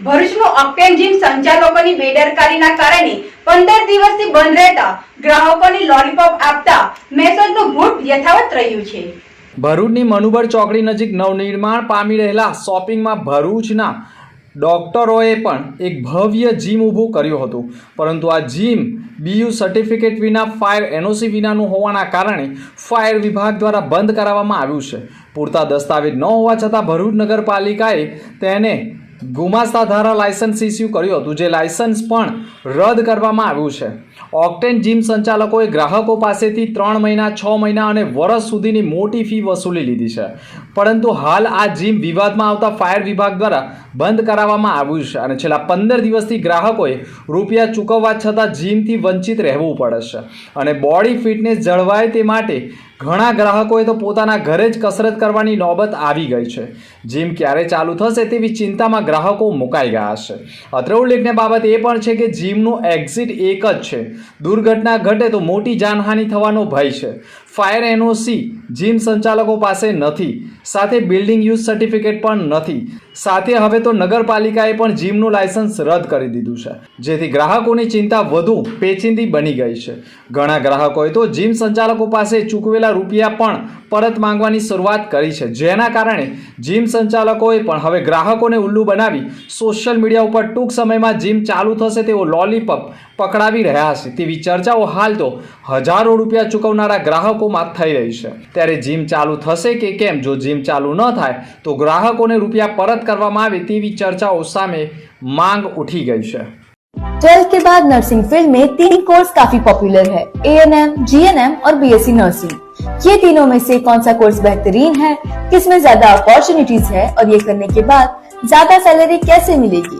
ભરૂચનું octane gym સંચાલકોની બેદરકારીના કારણે પંદર દિવસથી બંધ રહેતા ગ્રાહકોને લોલીપોપ આપતા મેસેજનું ભૂત યથાવત રહ્યું છે. ભરૂચની મનુબર ચોકડી નજીક નવનિર્માણ પામી રહેલા શોપિંગમાં ભરૂચના ડોક્ટરોએ પણ એક ભવ્ય જીમ ઊભું કર્યું હતું. પરંતુ આ જીમ બીયુ સર્ટિફિકેટ વિના, ફાયર એનઓસી વિનાનું હોવાના કારણે ફાયર વિભાગ દ્વારા બંધ કરાવવામાં આવ્યું છે. પૂરતા દસ્તાવેજ ન હોવા છતાં ભરૂચ નગરપાલિકાએ તેને ગુમાસ્તા ધારા લાયસન્સ ઇસ્યુ કર્યું હતું. જે લાયસન્સ પણ રદ કરવામાં આવ્યું છે. ઓક્ટેન જીમ સંચાલકોએ ગ્રાહકો પાસેથી ત્રણ મહિના, છ મહિના અને વર્ષ સુધીની મોટી ફી વસૂલી લીધી છે. પરંતુ હાલ આ જીમ વિવાદમાં આવતા ફાયર વિભાગ દ્વારા બંધ કરાવવામાં આવ્યું છે અને છેલ્લા પંદર દિવસથી ગ્રાહકોએ રૂપિયા ચૂકવવા છતાં જીમથી વંચિત રહેવું પડે છે અને બોડી ફિટનેસ જળવાય તે માટે ઘણા ગ્રાહકોએ તો પોતાના ઘરે જ કસરત કરવાની નોબત આવી ગઈ છે. જીમ ક્યારે ચાલુ થશે તેવી ચિંતામાં ગ્રાહકો મુકાઈ ગયા છે. અત્રે ઉલ્લેખને બાબત એ પણ છે કે જીમનું એક્ઝિટ એક જ છે. દુર્ઘટના ઘટે તો મોટી જાનહાનિ થવાનો ભય છે. ફાયર એનઓસી જીમ સંચાલકો પાસે નથી, સાથે બિલ્ડિંગ યુઝ સર્ટિફિકેટ પણ નથી. સાથે હવે તો નગરપાલિકાએ પણ જીમનું લાયસન્સ રદ કરી દીધું છે, જેથી ગ્રાહકોની ચિંતા વધુ પેચિંદી બની ગઈ છે. ઘણા ગ્રાહકોએ તો જીમ સંચાલકો પાસે ચૂકવેલા રૂપિયા પણ પરત માંગવાની શરૂઆત કરી છે, જેના કારણે જીમ સંચાલકોએ પણ હવે ગ્રાહકોને ઉલ્લુ બનાવી સોશિયલ મીડિયા ઉપર ટૂંક સમયમાં જીમ ચાલુ થશે તેવો લોલીપોપ પકડાવી રહ્યા છે તેવી ચર્ચાઓ હાલ તો હજારો રૂપિયા ચૂકવનારા ગ્રાહકોમાં થઈ રહી છે ત્યારે જીમ ચાલુ થશે કે કેમ જો જીમ ચાલુ ન થાય તો ગ્રાહકોને રૂપિયા પરત કરવામાં આવે તેવી ચર્ચાઓ સામે માંગ ઉઠી ગઈ છે ट्वेल्थ के बाद नर्सिंग फील्ड में तीन कोर्स काफी पॉपुलर है A N M G N M और बी एस सी नर्सिंग ये तीनों में से कौन सा कोर्स बेहतरीन है किसमें ज्यादा अपॉर्चुनिटीज है और ये करने के बाद ज्यादा सैलरी कैसे मिलेगी